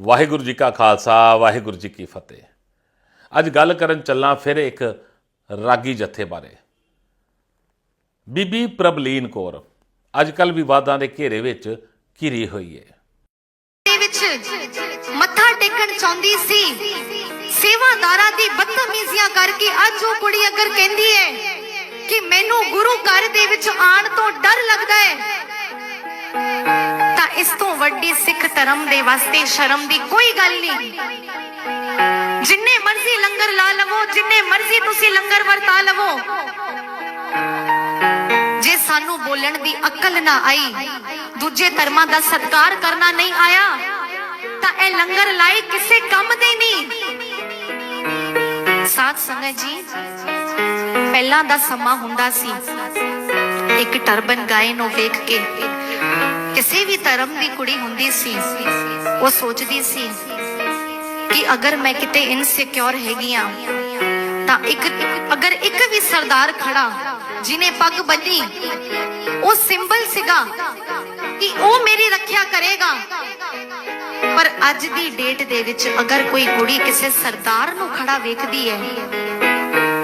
ਵਾਹਿਗੁਰੂ ਜੀ ਕਾ ਖਾਲਸਾ, ਵਾਹਿਗੁਰੂ ਜੀ ਕੀ ਫਤਿਹ। ਅੱਜ ਗੱਲ ਕਰਨ ਚੱਲਾਂ ਫਿਰ ਇੱਕ ਰਾਗੀ ਜਥੇ ਬਾਰੇ। ਬੀਬੀ ਪ੍ਰਬਲੀਨ ਕੌਰ ਅੱਜ ਕੱਲ ਵਿਵਾਦਾਂ ਦੇ ਘੇਰੇ ਵਿੱਚ ਘਿਰੀ ਹੋਈ ਹੈ ਦੇ ਵਿੱਚ ਮੱਥਾ ਟੇਕਣ ਚਾਹੁੰਦੀ ਸੀ। ਸੇਵਾਦਾਰਾਂ ਦੀ ਬਦਤਮੀਜ਼ੀਆਂ ਕਰਕੇ ਅੱਜ ਉਹ ਕੁੜੀ ਅਗਰ ਕਹਿੰਦੀ ਹੈ ਕਿ ਮੈਨੂੰ ਗੁਰੂ ਘਰ ਦੇ ਵਿੱਚ ਆਉਣ ਤੋਂ ਡਰ ਲੱਗਦਾ ਹੈ ਇਸ ਤੋਂ ਵੱਡੀ ਸਿੱਖ ਧਰਮ ਦੇ ਵਾਸਤੇ ਸ਼ਰਮ ਦੀ ਕੋਈ ਗੱਲ ਨਹੀਂ। ਜਿੰਨੇ ਮਰਜ਼ੀ ਲੰਗਰ ਲਾ ਲਵੋ, ਜਿੰਨੇ ਮਰਜ਼ੀ ਤੁਸੀਂ ਲੰਗਰ ਵਰਤਾ ਲਵੋ। ਜੇ ਸਾਨੂੰ ਬੋਲਣ ਦੀ ਅਕਲ ਨਾ ਆਈ, ਦੂਜੇ ਧਰਮਾਂ ਦਾ ਸਤਿਕਾਰ ਕਰਨਾ ਨਹੀਂ ਆਇਆ, ਤਾਂ ਇਹ ਲੰਗਰ ਲਾਈ ਕਿਸੇ ਕੰਮ ਦੇ ਨਹੀਂ। ਸਾਧ ਸੰਗਤ ਜੀ, ਪਹਿਲਾਂ ਦਾ ਸਮਾਂ ਹੁੰਦਾ ਸੀ। ਇੱਕ ਟਰਬਨ ਗਾਏ ਨੂੰ ਵੇਖ ਕੇ ਕਿਸੇ ਵੀ ਧਰਮ ਦੀ ਕੁੜੀ ਹੁੰਦੀ ਸੀ, ਉਹ ਸੋਚਦੀ ਸੀ ਕਿ ਅਗਰ ਮੈਂ ਕਿਤੇ ਇਨਸਿਕਿਉਰ ਹੈਗੀ ਆ, ਤਾਂ ਇੱਕ, ਅਗਰ ਇੱਕ ਵੀ ਸਰਦਾਰ ਖੜਾ ਜਿਨੇ ਪੱਗ ਬੰਨੀ, ਉਹ ਸਿੰਬਲ ਸੀਗਾ ਕਿ ਉਹ ਮੇਰੀ ਰੱਖਿਆ ਕਰੇਗਾ। ਪਰ ਅੱਜ ਦੀ ਡੇਟ ਦੇ ਵਿੱਚ ਅਗਰ ਕੋਈ ਕੁੜੀ ਕਿਸੇ ਸਰਦਾਰ ਨੂੰ ਖੜਾ ਵੇਖਦੀ ਹੈ,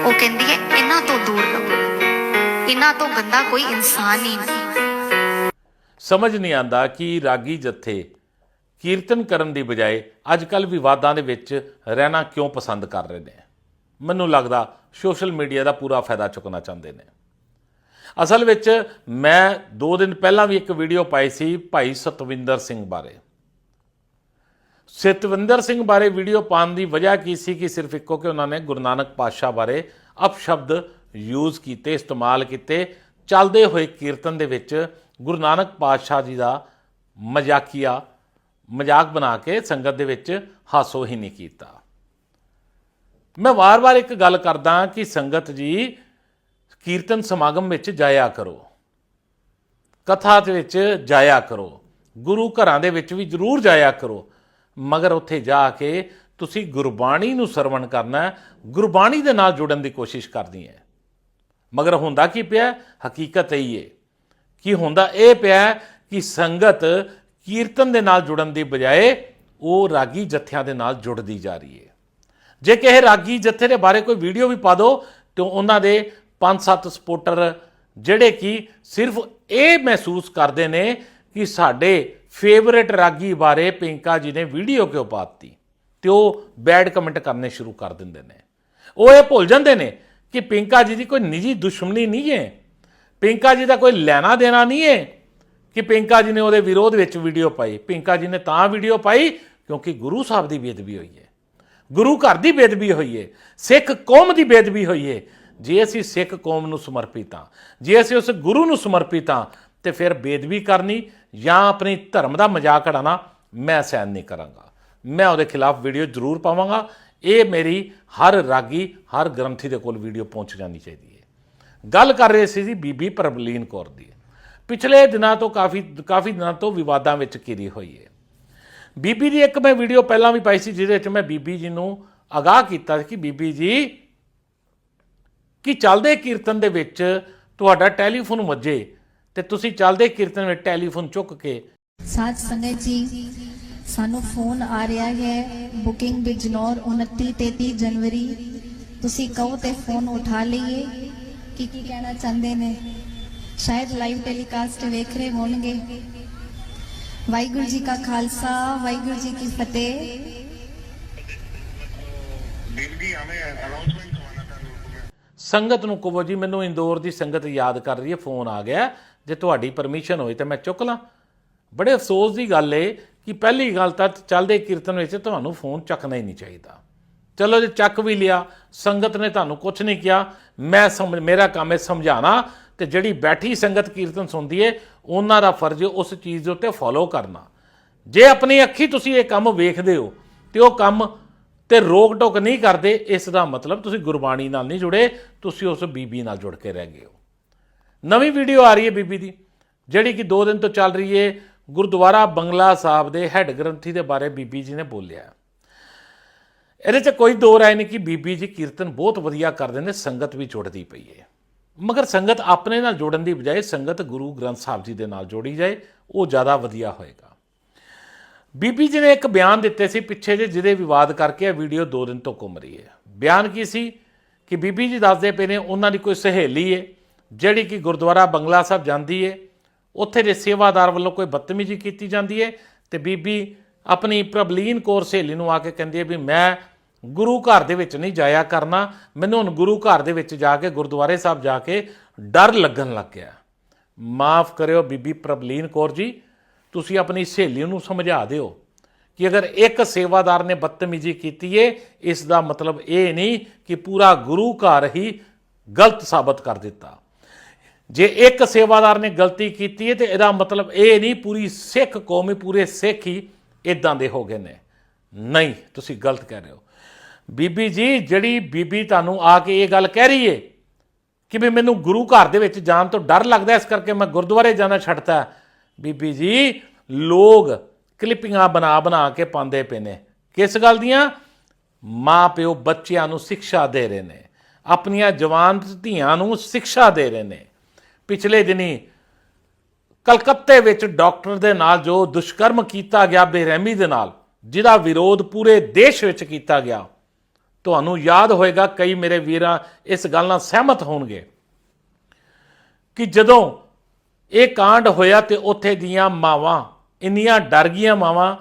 ਉਹ ਕਹਿੰਦੀ ਹੈ, ਇਹਨਾਂ ਤੋਂ ਦੂਰ ਰਹੋ। ਇਹਨਾਂ ਤੋਂ ਗੰਦਾ ਕੋਈ ਇਨਸਾਨ ਹੀ ਨਹੀਂ। ਸਮਝ ਨਹੀਂ ਆਂਦਾ ਕਿ ਰਾਗੀ ਜਥੇ ਕੀਰਤਨ ਕਰਨ ਦੀ ਬਜਾਏ ਅੱਜ ਕੱਲ ਵਿਵਾਦਾਂ ਦੇ ਵਿੱਚ ਰਹਿਣਾ ਕਿਉਂ ਪਸੰਦ ਕਰ ਰਹੇ ਨੇ? ਮੈਨੂੰ ਲੱਗਦਾ ਸੋਸ਼ਲ ਮੀਡੀਆ ਦਾ ਪੂਰਾ ਫਾਇਦਾ ਚੁੱਕਣਾ ਚਾਹੁੰਦੇ ਨੇ। ਅਸਲ ਵਿੱਚ ਮੈਂ 2 ਦਿਨ ਪਹਿਲਾਂ ਵੀ ਇੱਕ ਵੀਡੀਓ ਪਾਈ ਸੀ ਭਾਈ ਸਤਵਿੰਦਰ ਸਿੰਘ ਬਾਰੇ। ਸਤਵਿੰਦਰ ਸਿੰਘ ਬਾਰੇ ਵੀਡੀਓ ਪਾਉਣ ਦੀ ਵਜ੍ਹਾ ਕੀ ਸੀ ਕਿ ਸਿਰਫ ਇੱਕੋ ਕਿ ਉਹਨਾਂ ਨੇ ਗੁਰੂ ਨਾਨਕ ਪਾਤਸ਼ਾਹ ਬਾਰੇ ਅਪਸ਼ਬਦ ਯੂਜ਼ ਕੀਤੇ, ਇਸਤੇਮਾਲ ਕੀਤੇ, ਚੱਲਦੇ ਹੋਏ ਕੀਰਤਨ ਦੇ ਵਿੱਚ ਗੁਰੂ ਨਾਨਕ ਪਾਤਸ਼ਾਹ ਜੀ ਦਾ ਮਜ਼ਾਕੀਆ, ਮਜ਼ਾਕ ਬਣਾ ਕੇ ਸੰਗਤ ਦੇ ਵਿੱਚ ਹਾਸੋ ਹੀ ਨਹੀਂ ਕੀਤਾ। ਮੈਂ ਵਾਰ-ਵਾਰ ਇੱਕ ਗੱਲ ਕਰਦਾ ਕਿ ਸੰਗਤ ਜੀ ਕੀਰਤਨ ਸਮਾਗਮ ਵਿੱਚ ਜਾਇਆ ਕਰੋ। ਕਥਾ ਦੇ ਵਿੱਚ ਜਾਇਆ ਕਰੋ। ਗੁਰੂ ਘਰਾਂ ਦੇ ਵਿੱਚ ਵੀ ਜ਼ਰੂਰ ਜਾਇਆ ਕਰੋ। ਮਗਰ ਉੱਥੇ ਜਾ ਕੇ ਤੁਸੀਂ ਗੁਰਬਾਣੀ ਨੂੰ ਸਰਵਣ ਕਰਨਾ ਗੁਰਬਾਣੀ ਦੇ ਨਾਲ ਜੁੜਨ ਦੀ ਕੋਸ਼ਿਸ਼ ਕਰਨੀ ਹੈ। ਮਗਰ ਹੁੰਦਾ ਕੀ ਪਿਆ? ਹਕੀਕਤ ਇਹੀ ਹੈ ਕਿ ਹੁੰਦਾ? ਇਹ ਪਿਆ ਕਿ ਸੰਗਤ ਕੀਰਤਨ ਦੇ ਨਾਲ ਜੁੜਨ ਦੀ ਬਜਾਏ ਉਹ ਰਾਗੀ ਜਥਿਆਂ ਦੇ ਨਾਲ ਜੁੜਦੀ ਜਾ ਰਹੀ ਹੈ। ਜੇ ਕਿਸੇ ਰਾਗੀ ਜਥੇ ਦੇ ਬਾਰੇ ਕੋਈ ਵੀਡੀਓ ਵੀ ਪਾ ਦਿਓ ਤੇ ਉਹਨਾਂ ਦੇ 5-7 ਸਪੋਰਟਰ ਜਿਹੜੇ ਕਿ ਸਿਰਫ ਇਹ ਮਹਿਸੂਸ ਕਰਦੇ ਨੇ ਕਿ ਸਾਡੇ ਫੇਵਰੇਟ ਰਾਗੀ ਬਾਰੇ ਪਿੰਕਾ ਜੀ ਨੇ ਵੀਡੀਓ ਕਿਉਂ ਪਾਤੀ ਤੇ ਉਹ ਬੈਡ ਕਮੈਂਟ ਕਰਨੇ ਸ਼ੁਰੂ ਕਰ ਦਿੰਦੇ ਨੇ। ਉਹ ਇਹ ਭੁੱਲ ਜਾਂਦੇ ਨੇ ਕਿ ਪਿੰਕਾ ਜੀ ਦੀ ਕੋਈ ਨਿੱਜੀ ਦੁਸ਼ਮਣੀ ਨਹੀਂ ਹੈ? ਪਿੰਕਾ ਜੀ ਦਾ ਕੋਈ ਲੈਣਾ ਦੇਣਾ ਨਹੀਂ ਹੈ ਕਿ ਪਿੰਕਾ ਜੀ ਨੇ ਉਹਦੇ ਵਿਰੋਧ ਵਿੱਚ ਵੀਡੀਓ ਪਾਈ? ਪਿੰਕਾ ਜੀ ਨੇ ਤਾਂ ਵੀਡੀਓ ਪਾਈ ਕਿਉਂਕਿ ਗੁਰੂ ਸਾਹਿਬ ਦੀ ਬੇਦਬੀ ਹੋਈ ਹੈ। ਗੁਰੂ ਘਰ ਦੀ ਬੇਦਬੀ ਹੋਈ ਹੈ। ਸਿੱਖ ਕੌਮ ਦੀ ਬੇਦਬੀ ਹੋਈ ਹੈ। ਜੇ ਅਸੀਂ ਸਿੱਖ ਕੌਮ ਨੂੰ ਸਮਰਪਿਤ ਹਾਂ, ਜੇ ਅਸੀਂ ਉਸ ਗੁਰੂ ਨੂੰ ਸਮਰਪਿਤ ਹਾਂ, ਤੇ ਫਿਰ ਬੇਦਬੀ ਕਰਨੀ ਜਾਂ ਆਪਣੀ ਧਰਮ ਦਾ ਮਜ਼ਾਕ ਉਡਾਉਣਾ ਮੈਂ ਸਹਿਨ ਨਹੀਂ ਕਰਾਂਗਾ। ਮੈਂ ਉਹਦੇ ਖਿਲਾਫ ਵੀਡੀਓ ਜ਼ਰੂਰ ਪਾਵਾਂਗਾ। ਇਹ ਮੇਰੀ ਹਰ ਰਾਗੀ, ਹਰ ਗ੍ਰੰਥੀ ਦੇ ਕੋਲ ਵੀਡੀਓ ਪਹੁੰਚ ਜਾਣੀ ਚਾਹੀਦੀ ਹੈ। ਗੱਲ ਕਰ ਰਹੇ ਸੀ ਜੀ ਬੀਬੀ ਪ੍ਰਬਲੀਨ ਕੌਰ ਦੀ। ਪਿਛਲੇ ਦਿਨਾਂ ਤੋਂ ਕਾਫੀ ਕਾਫੀ ਦਿਨਾਂ ਤੋਂ ਵਿਵਾਦਾਂ ਵਿੱਚ ਘਿਰੀ ਹੋਈ ਹੈ। ਬੀਬੀ ਦੀ ਇੱਕ ਮੈਂ ਵੀਡੀਓ ਪਹਿਲਾਂ ਵੀ ਪਾਈ ਸੀ, ਜਿਹਦੇ ਵਿੱਚ ਮੈਂ ਬੀਬੀ ਜੀ ਨੂੰ ਅਗਾਹ ਕੀਤਾ ਸੀ ਕਿ ਬੀਬੀ ਜੀ, ਕਿ ਚੱਲਦੇ ਕੀਰਤਨ ਦੇ ਵਿੱਚ ਤੁਹਾਡਾ ਟੈਲੀਫੋਨ ਵੱਜੇ ਤੇ ਤੁਸੀਂ ਚੱਲਦੇ ਕੀਰਤਨ ਵਿੱਚ ਟੈਲੀਫੋਨ ਚੁੱਕ ਕੇ ਸਾਧ ਸੰਗਤ ਜੀ ਸਾਨੂੰ ਫੋਨ ਆ ਰਿਹਾ ਹੈ ਬੁਕਿੰਗ ਬਿਜਨੌਰ 29 33 ਜਨਵਰੀ। ਤੁਸੀਂ ਕਹੋ ਤੇ ਫੋਨ ਉਠਾ ਲਈਏ, ਕੀ ਕੀ ਕਹਿਣਾ ਚਾਹੁੰਦੇ ਨੇ? ਸ਼ਾਇਦ ਲਾਈਵ ਟੈਲੀਕਾਸਟ ਵੇਖ ਰਹੇ ਹੋਣਗੇ। ਵਾਹਿਗੁਰੂ ਜੀ ਕਾ ਖਾਲਸਾ, ਵਾਹਿਗੁਰੂ ਜੀ ਕੀ ਫਤਿਹ। ਸੰਗਤ ਨੂੰ ਕਹੋ ਜੀ, ਮੈਨੂੰ ਇੰਦੌਰ ਦੀ ਸੰਗਤ ਯਾਦ ਕਰ ਰਹੀ ਹੈ, ਫੋਨ ਆ ਗਿਆ। ਜੇ ਤੁਹਾਡੀ ਪਰਮਿਸ਼ਨ ਹੋਈ ਤੇ ਮੈਂ ਚੁੱਕ ਲਾਂ। ਬੜੇ ਅਫਸੋਸ ਦੀ ਗੱਲ ਏ ਕਿ ਪਹਿਲੀ ਗੱਲ ਤਾਂ ਚੱਲਦੇ ਕੀਰਤਨ ਵਿੱਚ ਤੁਹਾਨੂੰ ਫੋਨ ਚੱਕਣਾ ਹੀ ਨਹੀਂ ਚਾਹੀਦਾ। ਚਲੋ ਜੇ ਚੱਕ ਵੀ ਲਿਆ, ਸੰਗਤ ਨੇ ਤੁਹਾਨੂੰ ਕੁਝ ਨਹੀਂ ਕਿਹਾ, ਮੈਂ ਸਮਝ, ਮੇਰਾ ਕੰਮ ਹੈ ਸਮਝਾਣਾ ਤੇ ਜਿਹੜੀ ਬੈਠੀ ਸੰਗਤ ਕੀਰਤਨ ਸੁਣਦੀ ਏ, ਉਹਨਾਂ ਦਾ ਫਰਜ਼ ਉਸ ਚੀਜ਼ ਦੇ ਉੱਤੇ ਫੋਲੋ ਕਰਨਾ। ਜੇ ਆਪਣੀ ਅੱਖੀ ਤੁਸੀਂ ਇਹ ਕੰਮ ਵੇਖਦੇ ਹੋ ਤੇ ਉਹ ਕੰਮ ਤੇ ਰੋਕ ਟੋਕ ਨਹੀਂ ਕਰਦੇ, ਇਸ ਦਾ ਮਤਲਬ ਤੁਸੀਂ ਗੁਰਬਾਣੀ ਨਾਲ ਨਹੀਂ ਜੁੜੇ, ਤੁਸੀਂ ਉਸ ਬੀਬੀ ਨਾਲ ਜੁੜ ਕੇ ਰਹਿ ਗਏ ਹੋ। ਨਵੀਂ ਵੀਡੀਓ ਆ ਰਹੀ ਹੈ ਬੀਬੀ ਦੀ, ਜਿਹੜੀ ਕਿ 2 ਦਿਨ ਤੋਂ ਚੱਲ ਰਹੀ ਹੈ ਗੁਰਦੁਆਰਾ ਬੰਗਲਾ ਸਾਹਿਬ ਦੇ ਹੈੱਡ ਗ੍ਰੰਥੀ ਦੇ ਬਾਰੇ ਬੀਬੀ ਜੀ ਨੇ ਬੋਲਿਆ। ਇਹਦੇ 'ਚ ਕੋਈ ਦੋ ਰਾਏ ਨਹੀਂ ਕਿ ਬੀਬੀ ਜੀ ਕੀਰਤਨ ਬਹੁਤ ਵਧੀਆ ਕਰਦੇ ਨੇ, ਸੰਗਤ ਵੀ ਜੁੜਦੀ ਪਈ ਹੈ ਮਗਰ ਸੰਗਤ ਆਪਣੇ ਨਾਲ ਜੋੜਨ ਦੀ ਬਜਾਏ ਸੰਗਤ ਗੁਰੂ ਗ੍ਰੰਥ ਸਾਹਿਬ ਜੀ ਦੇ ਨਾਲ ਜੋੜੀ ਜਾਏ, ਉਹ ਜ਼ਿਆਦਾ ਵਧੀਆ ਹੋਏਗਾ। ਬੀਬੀ ਜੀ ਨੇ ਇੱਕ ਬਿਆਨ ਦਿੱਤੇ ਸੀ ਪਿੱਛੇ ਜੇ ਜਿਹਦੇ ਵਿਵਾਦ ਕਰਕੇ ਇਹ ਵੀਡੀਓ 2 ਦਿਨ ਤੋਂ ਘੁੰਮ ਰਹੀ ਹੈ ਬਿਆਨ ਕੀ ਸੀ? ਕਿ ਬੀਬੀ ਜੀ ਦੱਸਦੇ ਪਏ ਨੇ, ਉਹਨਾਂ ਦੀ ਕੋਈ ਸਹੇਲੀ ਹੈ ਜਿਹੜੀ ਕਿ ਗੁਰਦੁਆਰਾ ਬੰਗਲਾ ਸਾਹਿਬ ਜਾਂਦੀ ਹੈ ਉੱਥੇ ਦੇ ਸੇਵਾਦਾਰ ਵੱਲੋਂ ਕੋਈ ਬਦਤਮੀਜ਼ੀ ਕੀਤੀ ਜਾਂਦੀ ਹੈ ਤੇ ਬੀਬੀ ਆਪਣੀ ਪ੍ਰਬਲੀਨ ਕੌਰ ਸਹੇਲੀ ਨੂੰ ਆ ਕੇ ਕਹਿੰਦੀ ਹੈ ਵੀ ਮੈਂ ਗੁਰੂ ਘਰ ਦੇ ਵਿੱਚ ਨਹੀਂ ਜਾਇਆ ਕਰਨਾ, ਮੈਨੂੰ ਹੁਣ ਗੁਰੂ ਘਰ ਦੇ ਵਿੱਚ ਜਾ ਕੇ, ਗੁਰਦੁਆਰੇ ਸਾਹਿਬ ਜਾ ਕੇ ਡਰ ਲੱਗਣ ਲੱਗ ਗਿਆ। ਮਾਫ ਕਰਿਓ ਬੀਬੀ ਪ੍ਰਬਲੀਨ ਕੌਰ ਜੀ, ਤੁਸੀਂ ਆਪਣੀ ਸਹੇਲੀ ਨੂੰ ਸਮਝਾ ਦਿਓ ਕਿ ਅਗਰ ਇੱਕ ਸੇਵਾਦਾਰ ਨੇ ਬਦਤਮੀਜ਼ੀ ਕੀਤੀ ਏ, ਇਸ ਦਾ ਮਤਲਬ ਇਹ ਨਹੀਂ ਕਿ ਪੂਰਾ ਗੁਰੂ ਘਰ ਹੀ ਗਲਤ ਸਾਬਤ ਕਰ ਦਿੱਤਾ। ਜੇ ਇੱਕ ਸੇਵਾਦਾਰ ਨੇ ਗਲਤੀ ਕੀਤੀ ਹੈ ਤੇ ਇਹਦਾ ਮਤਲਬ ਇਹ ਨਹੀਂ, ਪੂਰੀ ਸਿੱਖ ਕੌਮ ਹੀ, ਪੂਰੇ ਸਿੱਖ ਹੀ ਇਦਾਂ ਦੇ ਹੋ ਗਏ ਨੇ। ਨਹੀਂ, ਤੁਸੀਂ ਗਲਤ ਕਹਿ ਰਹੇ ਹੋ। ਬੀਬੀ ਜੀ, ਜਿਹੜੀ ਬੀਬੀ ਤੁਹਾਨੂੰ ਆ ਕੇ ਇਹ ਗੱਲ ਕਹਿ ਰਹੀ ਏ ਕਿ ਵੀ ਮੈਨੂੰ ਗੁਰੂ ਘਰ ਦੇ ਵਿੱਚ ਜਾਣ ਤੋਂ ਡਰ ਲੱਗਦਾ, ਇਸ ਕਰਕੇ ਮੈਂ ਗੁਰਦੁਆਰੇ ਜਾਣਾ ਛੱਡਤਾ। ਬੀਬੀ ਜੀ, ਲੋਕ ਕਲਿੱਪਿੰਗਾਂ ਬਣਾ ਬਣਾ ਕੇ ਪਾਉਂਦੇ ਪਏ ਨੇ। ਕਿਸ ਗੱਲ ਦੀਆਂ? ਮਾਂ ਪਿਓ ਬੱਚਿਆਂ ਨੂੰ ਸਿੱਖਿਆ ਦੇ ਰਹੇ ਨੇ। ਆਪਣੀਆਂ ਜਵਾਨ ਧੀਆਂ ਨੂੰ ਸਿੱਖਿਆ ਦੇ ਰਹੇ ਨੇ। ਪਿਛਲੇ ਦਿਨੀ ਕਲਕੱਤੇ ਵਿੱਚ ਡਾਕਟਰ ਦੇ ਨਾਲ ਜੋ ਦੁਸ਼ਕਰਮ ਕੀਤਾ ਗਿਆ, ਬੇਰਹਿਮੀ ਦੇ ਨਾਲ, ਜਿਹਦਾ ਵਿਰੋਧ ਪੂਰੇ ਦੇਸ਼ ਵਿੱਚ ਕੀਤਾ ਗਿਆ। ਤੁਹਾਨੂੰ ਯਾਦ ਹੋਏਗਾ, ਕਈ ਮੇਰੇ ਵੀਰਾਂ ਇਸ ਗੱਲ ਨਾਲ ਸਹਿਮਤ ਹੋਣਗੇ ਕਿ ਜਦੋਂ ਇਹ ਕਾਂਡ ਹੋਇਆ ਤੇ ਉੱਥੇ ਦੀਆਂ ਮਾਵਾਂ, ਇੰਨੀਆਂ ਡਰ ਗਈਆਂ ਮਾਵਾਂ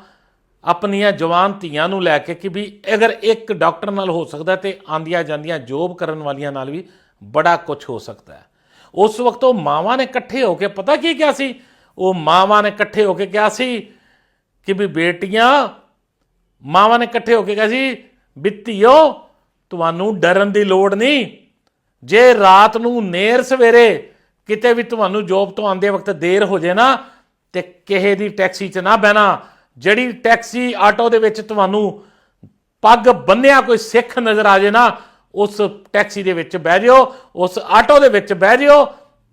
ਆਪਣੀਆਂ ਜਵਾਨ ਧੀਆਂ ਨੂੰ ਲੈ ਕੇ ਕਿ ਵੀ ਅਗਰ ਇੱਕ ਡਾਕਟਰ ਨਾਲ ਹੋ ਸਕਦਾ ਤੇ ਆਂਦੀਆਂ ਜਾਂਦੀਆਂ ਜੋਬ ਕਰਨ ਵਾਲੀਆਂ ਨਾਲ ਵੀ ਬੜਾ ਕੁਝ ਹੋ ਸਕਦਾ ਹੈ। ਉਸ ਵਕਤ ਉਹ ਮਾਵਾਂ ਨੇ ਇਕੱਠੇ ਹੋ ਕੇ, ਪਤਾ ਕੀ ਕਿਹਾ ਸੀ? ਉਹ ਮਾਵਾਂ ਨੇ ਇਕੱਠੇ ਹੋ ਕੇ ਕਿਹਾ ਸੀ ਕਿ ਵੀ ਬੇਟੀਆਂ, ਮਾਵਾਂ ਨੇ ਇਕੱਠੇ ਹੋ ਕੇ ਕਿਹਾ ਸੀ ਬਿੱਤੀਓ ਤੁਹਾਨੂੰ ਡਰਨ ਦੀ ਲੋੜ ਨਹੀਂ। ਜੇ ਰਾਤ ਨੂੰ ਨੇਰ ਸਵੇਰੇ ਕਿਤੇ ਵੀ ਤੁਹਾਨੂੰ ਜੋਬ ਤੋਂ ਆਉਂਦੇ ਵਕਤ ਦੇਰ ਹੋ ਜੇ ਨਾ, ਤੇ ਕਿਸੇ ਦੀ ਟੈਕਸੀ 'ਚ ਨਾ ਬਹਿਣਾ, ਜਿਹੜੀ ਟੈਕਸੀ ਆਟੋ ਦੇ ਵਿੱਚ ਤੁਹਾਨੂੰ ਪੱਗ ਬੰਨਿਆ, ਕੋਈ ਸਿੱਖ ਨਜ਼ਰ ਆ ਜੇ ਨਾ ਉਸ ਟੈਕਸੀ ਦੇ ਵਿੱਚ ਬਹਿ ਜਿਓ, ਉਸ ਆਟੋ ਦੇ ਵਿੱਚ ਬਹਿ ਜਿਓ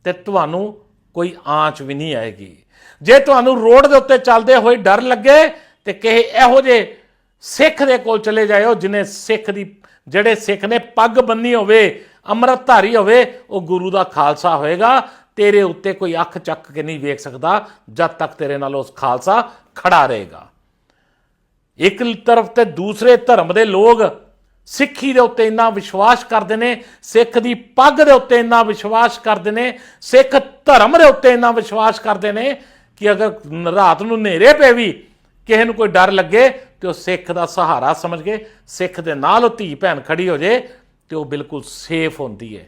ਤੇ ਤੁਹਾਨੂੰ ਕੋਈ ਆਂਚ ਵੀ ਨਹੀਂ ਆਏਗੀ। ਜੇ ਤੁਹਾਨੂੰ ਰੋਡ ਦੇ ਉੱਤੇ ਚੱਲਦੇ ਹੋਏ ਡਰ ਲੱਗੇ ਤੇ ਕਿਸੇ ਇਹੋ ਜਿਹੇ ਸਿੱਖ ਦੇ ਕੋਲ ਚਲੇ ਜਾਇਓ ਜਿਨੇ ਸਿੱਖ ਦੀ, ਜਿਹੜੇ ਸਿੱਖ ਨੇ ਪੱਗ ਬੰਨੀ ਹੋਵੇ ਅੰਮ੍ਰਿਤਧਾਰੀ ਹੋਵੇ, ਉਹ ਗੁਰੂ ਦਾ ਖਾਲਸਾ ਹੋਏਗਾ। ਤੇਰੇ ਉੱਤੇ ਕੋਈ ਅੱਖ ਚੱਕ ਕੇ ਨਹੀਂ ਵੇਖ ਸਕਦਾ ਜਦ ਤੱਕ ਤੇਰੇ ਨਾਲ ਉਸ ਖਾਲਸਾ ਖੜਾ ਰਹੇਗਾ। ਇੱਕ ਤਰਫ ਤੇ ਦੂਸਰੇ ਧਰਮ ਦੇ ਲੋਕ ਸਿੱਖੀ ਦੇ ਉੱਤੇ ਇੰਨਾ ਵਿਸ਼ਵਾਸ ਕਰਦੇ ਨੇ, ਸਿੱਖ ਦੀ ਪੱਗ ਦੇ ਉੱਤੇ ਇੰਨਾ ਵਿਸ਼ਵਾਸ ਕਰਦੇ ਨੇ, ਸਿੱਖ ਧਰਮ ਦੇ ਉੱਤੇ ਇੰਨਾ ਵਿਸ਼ਵਾਸ ਕਰਦੇ ਨੇ ਕਿ ਅਗਰ ਰਾਤ ਨੂੰ ਹਨੇਰੇ ਪਏ ਵੀ ਕਿਸੇ ਨੂੰ ਕੋਈ ਡਰ ਲੱਗੇ ਤੇ ਉਹ ਸਿੱਖ ਦਾ ਸਹਾਰਾ ਸਮਝ ਕੇ, ਸਿੱਖ ਦੇ ਨਾਲ ਉਹ ਧੀ ਭੈਣ ਖੜੀ ਹੋ ਜੇ ਤੇ ਉਹ ਬਿਲਕੁਲ ਸੇਫ ਹੁੰਦੀ ਹੈ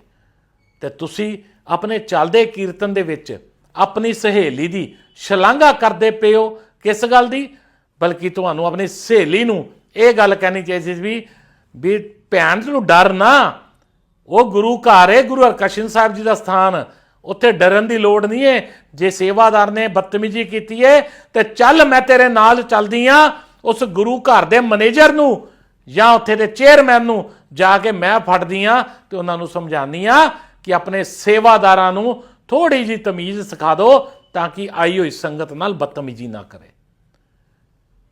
ਤੇ ਤੁਸੀਂ ਆਪਣੇ ਚੱਲਦੇ ਕੀਰਤਨ ਦੇ ਵਿੱਚ ਆਪਣੀ ਸਹੇਲੀ ਦੀ ਸ਼ਲਾਘਾ ਕਰਦੇ ਪਿਓ ਕਿਸ ਗੱਲ ਦੀ? ਬਲਕਿ ਤੁਹਾਨੂੰ ਆਪਣੀ ਸਹੇਲੀ ਨੂੰ ਇਹ ਗੱਲ ਕਹਿਣੀ ਚਾਹੀਦੀ ਸੀ ਵੀ ਵੀ ਭੈਣ ਨੂੰ ਡਰ ਨਾ। ਉਹ ਗੁਰੂ ਘਰ ਹੈ ਗੁਰੂ ਹਰਕ੍ਰਿਸ਼ਨ ਸਾਹਿਬ ਜੀ ਦਾ ਸਥਾਨ। ਉੱਥੇ ਡਰਨ ਦੀ ਲੋੜ ਨਹੀਂ ਹੈ ਜੇ ਸੇਵਾਦਾਰ ਨੇ ਬਦਤਮੀਜ਼ੀ ਕੀਤੀ ਹੈ ਤੇ ਚੱਲ ਮੈਂ ਤੇਰੇ ਨਾਲ ਚੱਲਦੀ ਆ ਉਸ ਗੁਰੂ ਘਰ ਦੇ ਮੈਨੇਜਰ ਨੂੰ ਜਾਂ ਉੱਥੇ ਦੇ ਚੇਅਰਮੈਨ ਨੂੰ ਜਾ ਕੇ ਮੈਂ ਫੜਦੀ ਆ ਤੇ ਉਹਨਾਂ ਨੂੰ ਸਮਝਾਉਂਦੀ ਆ ਕਿ ਆਪਣੇ ਸੇਵਾਦਾਰਾਂ ਨੂੰ ਥੋੜੀ ਜੀ ਤਮੀਜ਼ ਸਿਖਾ ਦਿਓ ਤਾਂ ਕਿ ਆਈ ਹੋਈ ਸੰਗਤ ਨਾਲ ਬਦਤਮੀਜ਼ੀ ਨਾ ਕਰੇ।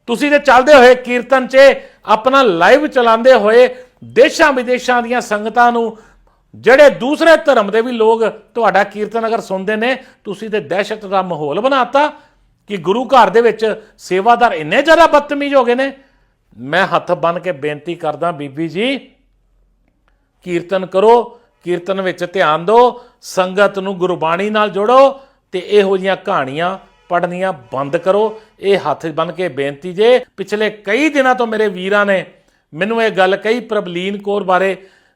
ਤੁਸੀਂ ਤੇ ਚੱਲਦੇ ਹੋਏ ਕੀਰਤਨ 'ਚ ਆਪਣਾ ਲਾਈਵ ਚਲਾਉਂਦੇ ਹੋਏ ਦੇਸ਼ਾਂ ਵਿਦੇਸ਼ਾਂ ਦੀਆਂ ਸੰਗਤਾਂ ਨੂੰ, ਜਿਹੜੇ ਦੂਸਰੇ ਧਰਮ ਦੇ ਵੀ ਲੋਕ ਤੁਹਾਡਾ ਕੀਰਤਨ ਅਗਰ ਸੁਣਦੇ ਨੇ, ਤੁਸੀਂ ਤੇ ਦਹਿਸ਼ਤ ਦਾ ਮਾਹੌਲ ਬਣਾਤਾ ਕਿ ਗੁਰੂ ਘਰ ਦੇ ਵਿੱਚ ਸੇਵਾਦਾਰ ਇੰਨੇ ਜ਼ਿਆਦਾ ਬਦਤਮੀਜ਼ ਹੋ ਗਏ ਨੇ। ਮੈਂ ਹੱਥ ਬੰਨ ਕੇ ਬੇਨਤੀ ਕਰਦਾ ਬੀਬੀ ਜੀ, ਕੀਰਤਨ ਕਰੋ, ਕੀਰਤਨ ਵਿੱਚ ਧਿਆਨ ਦਿਓ, ਸੰਗਤ ਨੂੰ ਗੁਰਬਾਣੀ ਨਾਲ ਜੋੜੋ ਤੇ ਇਹੋ ਜੀਆਂ ਕਹਾਣੀਆਂ ਪੜ੍ਹਨੀਆਂ ਬੰਦ ਕਰੋ। ਇਹ ਹੱਥ ਬੰਨ ਕੇ ਬੇਨਤੀ ਜੇ, ਪਿਛਲੇ ਕਈ ਦਿਨਾਂ ਤੋਂ ਮੇਰੇ ਵੀਰਾਂ ਨੇ ਮੈਨੂੰ ਇਹ ਗੱਲ ਕਹੀ ਪ੍ਰਬਲੀਨ ਕੌਰ ਬਾਰੇ,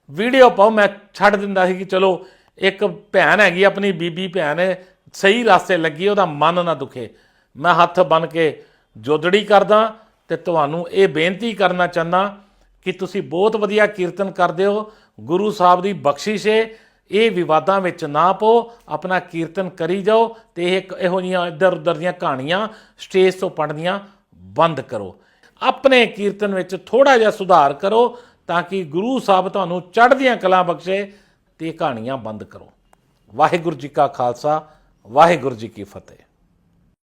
ਵੀਡੀਓ ਪਾਓ, ਮੈਂ ਛੱਡ ਦਿੰਦਾ ਸੀ ਕਿ ਚਲੋ, ਇੱਕ ਭੈਣ ਹੈਗੀ, ਆਪਣੀ ਬੀਬੀ ਭੈਣ ਹੈ ਸਹੀ ਰਸਤੇ ਲੱਗੀ, ਉਹਦਾ ਮਨ ਨਾ ਦੁਖੇ। ਮੈਂ ਹੱਥ ਬੰਨ ਕੇ ਜੋਦੜੀ ਕਰਦਾ ਤੇ ਤੁਹਾਨੂੰ ਇਹ ਬੇਨਤੀ ਕਰਨਾ ਚਾਹੁੰਦਾ ਕਿ ਤੁਸੀਂ ਬਹੁਤ ਵਧੀਆ ਕੀਰਤਨ ਕਰਦੇ ਹੋ। ਗੁਰੂ ਸਾਹਿਬ ਦੀ ਬਖਸ਼ਿਸ਼ ਹੈ ਇਹ ਵਿਵਾਦਾਂ ਵਿੱਚ ਨਾ ਪੋ ਆਪਣਾ ਕੀਰਤਨ ਕਰੀ ਜਾਓ ਤੇ ਇਹ ਇਹੋ ਜਿਹੀਆਂ ਇੱਧਰ ਉੱਧਰ ਦੀਆਂ ਕਹਾਣੀਆਂ ਸਟੇਜ ਤੋਂ ਪੜ੍ਹਨੀਆਂ ਬੰਦ ਕਰੋ। ਆਪਣੇ ਕੀਰਤਨ ਵਿੱਚ ਥੋੜਾ ਜਿਹਾ ਸੁਧਾਰ ਕਰੋ ਤਾਂ ਕਿ ਗੁਰੂ ਸਾਹਿਬ ਤੁਹਾਨੂੰ ਚੜ੍ਹਦੀਆਂ ਕਲਾ ਬਖਸ਼ੇ ਤੇ ਕਹਾਣੀਆਂ ਬੰਦ ਕਰੋ। ਵਾਹਿਗੁਰੂ ਜੀ ਕਾ ਖਾਲਸਾ, ਵਾਹਿਗੁਰੂ ਜੀ ਕੀ ਫਤਿਹ।